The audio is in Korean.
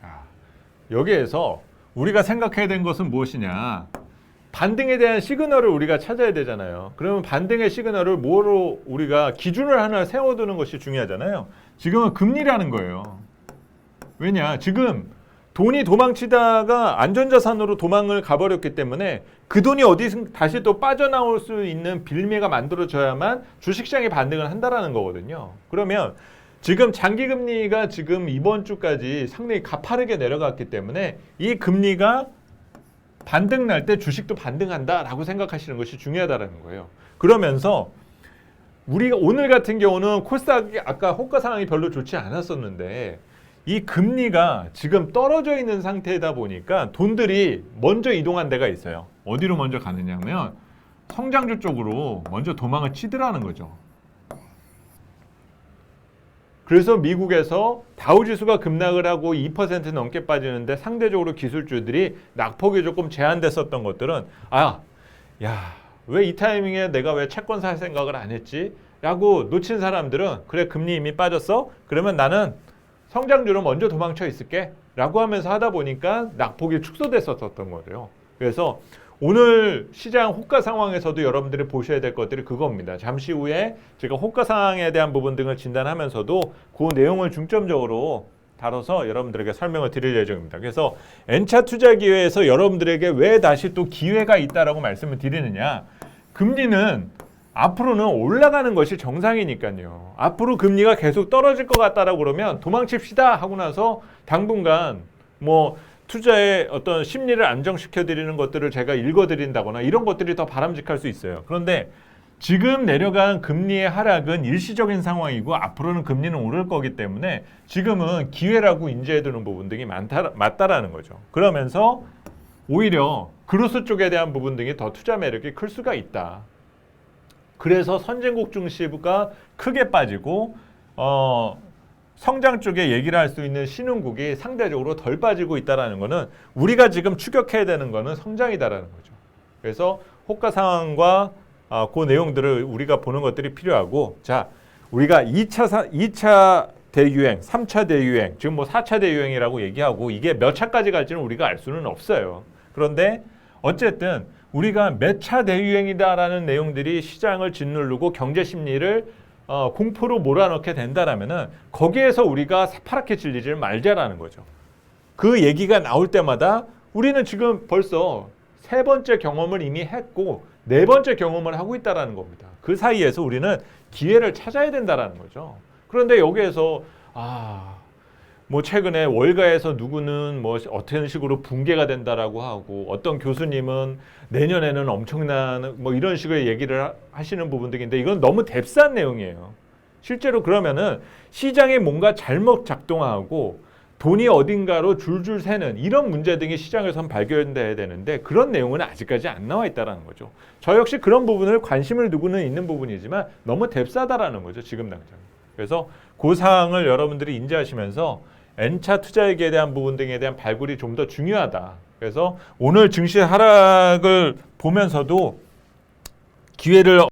자, 여기에서 우리가 생각해야 된 것은 무엇이냐? 반등에 대한 시그널을 우리가 찾아야 되잖아요. 그러면 반등의 시그널을 뭐로 우리가 기준을 하나 세워두는 것이 중요하잖아요. 지금은 금리라는 거예요. 왜냐? 지금 돈이 도망치다가 안전자산으로 도망을 가버렸기 때문에 그 돈이 어디 다시 또 빠져나올 수 있는 빌미가 만들어져야만 주식시장이 반등을 한다라는 거거든요. 그러면 지금 장기 금리가 지금 이번 주까지 상당히 가파르게 내려갔기 때문에 이 금리가 반등 날 때 주식도 반등한다라고 생각하시는 것이 중요하다라는 거예요. 그러면서 우리가 오늘 같은 경우는 코스닥이 아까 호가 상황이 별로 좋지 않았었는데 이 금리가 지금 떨어져 있는 상태다 보니까 돈들이 먼저 이동한 데가 있어요. 어디로 먼저 가느냐면 성장주 쪽으로 먼저 도망을 치더라는 거죠. 그래서 미국에서 다우 지수가 급락을 하고 2% 넘게 빠지는데 상대적으로 기술주들이 낙폭이 조금 제한됐었던 것들은 아, 야, 왜 이 타이밍에 내가 왜 채권 살 생각을 안 했지? 라고 놓친 사람들은 그래 금리 이미 빠졌어? 그러면 나는 성장주로 먼저 도망쳐 있을게 라고 하면서 하다 보니까 낙폭이 축소됐었던 거예요. 그래서 오늘 시장 호가 상황에서도 여러분들이 보셔야 될 것들이 그겁니다. 잠시 후에 제가 호가 상황에 대한 부분 등을 진단하면서도 그 내용을 중점적으로 다뤄서 여러분들에게 설명을 드릴 예정입니다. 그래서 N차 투자 기회에서 여러분들에게 왜 다시 또 기회가 있다라고 말씀을 드리느냐? 금리는 앞으로는 올라가는 것이 정상이니까요. 앞으로 금리가 계속 떨어질 것 같다라고 그러면 도망칩시다 하고 나서 당분간 뭐 투자의 어떤 심리를 안정시켜 드리는 것들을 제가 읽어 드린다거나 이런 것들이 더 바람직할 수 있어요. 그런데 지금 내려간 금리의 하락은 일시적인 상황이고 앞으로는 금리는 오를 거기 때문에 지금은 기회라고 인지해 두는 부분 등이 많다 맞다라는 거죠. 그러면서 오히려 그로스 쪽에 대한 부분 등이 더 투자 매력이 클 수가 있다. 그래서 선진국 중시부가 크게 빠지고 어 성장 쪽에 얘기를 할 수 있는 신흥국이 상대적으로 덜 빠지고 있다라는 거는 우리가 지금 추격해야 되는 거는 성장이다라는 거죠. 그래서 호가 상황과 아, 그 내용들을 우리가 보는 것들이 필요하고 자 우리가 2차 사, 2차 대유행, 3차 대유행, 지금 뭐 4차 대유행이라고 얘기하고 이게 몇 차까지 갈지는 우리가 알 수는 없어요. 그런데 어쨌든 우리가 몇 차 대유행이다라는 내용들이 시장을 짓누르고 경제 심리를 어, 공포로 몰아넣게 된다라면은 거기에서 우리가 새파랗게 질리지 말자라는 거죠. 그 얘기가 나올 때마다 우리는 지금 벌써 세 번째 경험을 이미 했고 네 번째 경험을 하고 있다라는 겁니다. 그 사이에서 우리는 기회를 찾아야 된다라는 거죠. 그런데 여기에서 아, 뭐 최근에 월가에서 누구는 뭐 어떤 식으로 붕괴가 된다라고 하고 어떤 교수님은 내년에는 엄청난 뭐 이런 식의 얘기를 하- 하시는 부분들인데 이건 너무 뎁스한 내용이에요. 실제로 그러면은 시장에 뭔가 잘못 작동하고 돈이 어딘가로 줄줄 새는 이런 문제 등이 시장에선 발견돼야 되는데 그런 내용은 아직까지 안 나와 있다라는 거죠. 저 역시 그런 부분을 관심을 두고는 있는 부분이지만 너무 뎁스하다라는 거죠. 지금 당장. 그래서 그 사항을 여러분들이 인지하시면서 N차 투자액에 대한 부분 등에 대한 발굴이 좀 더 중요하다. 그래서 오늘 증시 하락을 보면서도 기회를